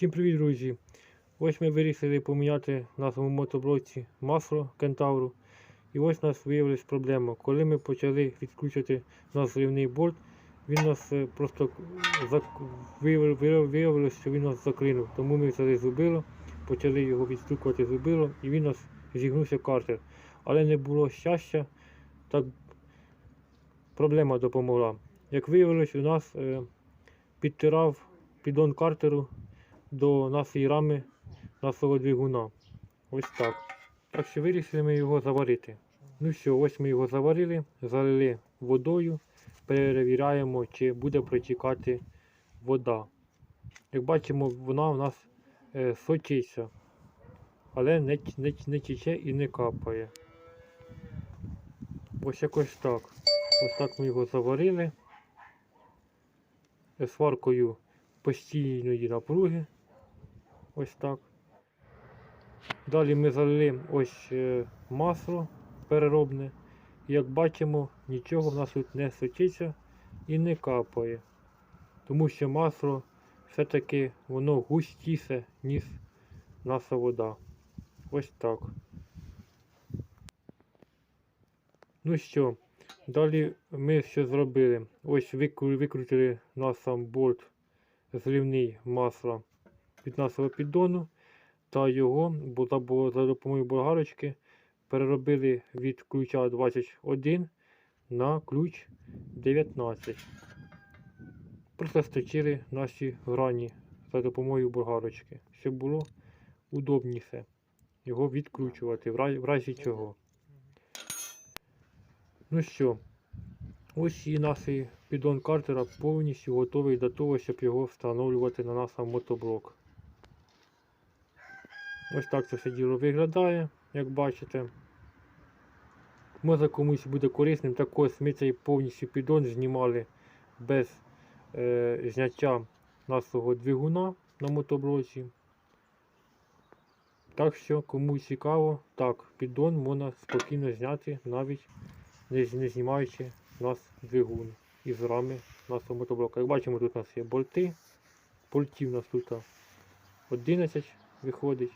Всім привіт, друзі! Ось ми вирішили поміняти на нашому мотоблоці масло кентавру. І ось у нас виявилась проблема. Коли ми почали відкручувати наш зливний болт, він нас е, просто виявилось, що він нас заклинув. Тому ми взяли зубило, почали його відстукувати зубилом і він нас зігнувся картер. Але не було щастя, так проблема допомогла. Як виявилось, у нас е, підтирав піддон картеру до нашої рами нашого двигуна. Ось так. Так що вирішили ми його заварити. Ну що, ось ми його заварили, залили водою, перевіряємо, чи буде протікати вода. Як бачимо, вона у нас е, сочиться, але не, не, не тече і не капає. Ось якось так. Ось так ми його заварили. Е, Сваркою постійної напруги. Ось так. Далі ми залили ось е, масло переробне. Як бачимо, нічого в нас тут не сочиться і не капає. Тому що масло все-таки воно густіше, ніж наша вода. Ось так. Ну що, далі ми що зробили? Ось викрутили на сам болт зливний масла від нашого піддону та його за, допомогою болгарочки переробили від ключа 21 на ключ 19. Просто сточили наші грані за допомогою болгарочки, щоб було удобніше його відкручувати, в разі чого. Ну що, ось і наш піддон картера повністю готовий до того, щоб його встановлювати на наш мотоблок. Ось так це все діло виглядає, як бачите. Може комусь буде корисним. Так ось ми цей повністю піддон знімали без е, зняття нашого двигуна на мотоблоці. Так що, кому цікаво, так, піддон можна спокійно зняти, навіть не, не знімаючи нас двигун із рами нашого мотоблока. Як бачимо, тут у нас є болти. Болтів у нас тут 11 виходить.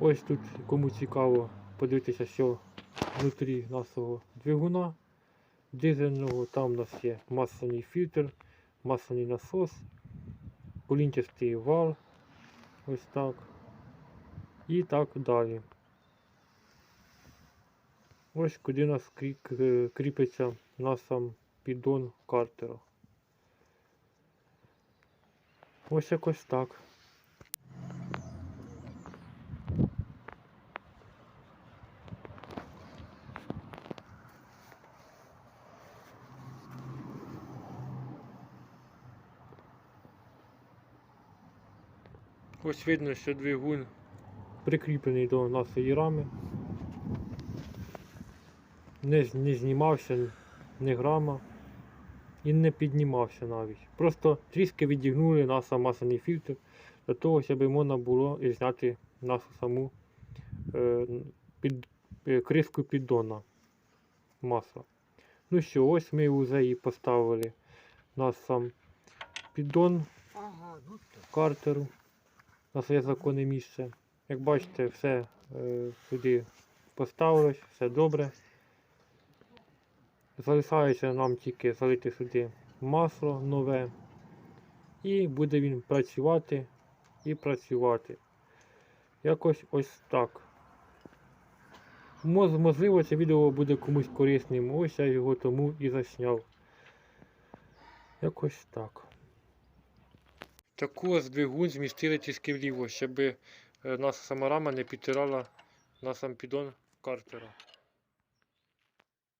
Ось тут, кому цікаво подивитися, що внутрі нашого двигуна дизельного. Там у нас є масляний фільтр, масляний насос, колінчастий вал. Ось так. І так далі. Ось куди у нас кріпиться на сам піддон картера. Ось якось так. Ось видно, що двигун прикріплений до нашої рами. Не, не знімався ні грама і не піднімався навіть. Просто трішки відігнули наш масляний фільтр для того, щоб можна було і зняти нашу саму е, під, е, кришку піддона масла. Ну що, ось ми вже і поставили наш сам піддон ну картеру на своє законне місце. Як бачите, все е, сюди поставилось, все добре. Залишається нам тільки залити сюди масло нове. І буде він працювати і працювати. Якось ось так. Можливо, це відео буде комусь корисним. Ось я його тому і засняв. Якось так. Таку ось двигун змістили тільки вліво, щоб е, наша сама рама не підтирала на сам піддон картера.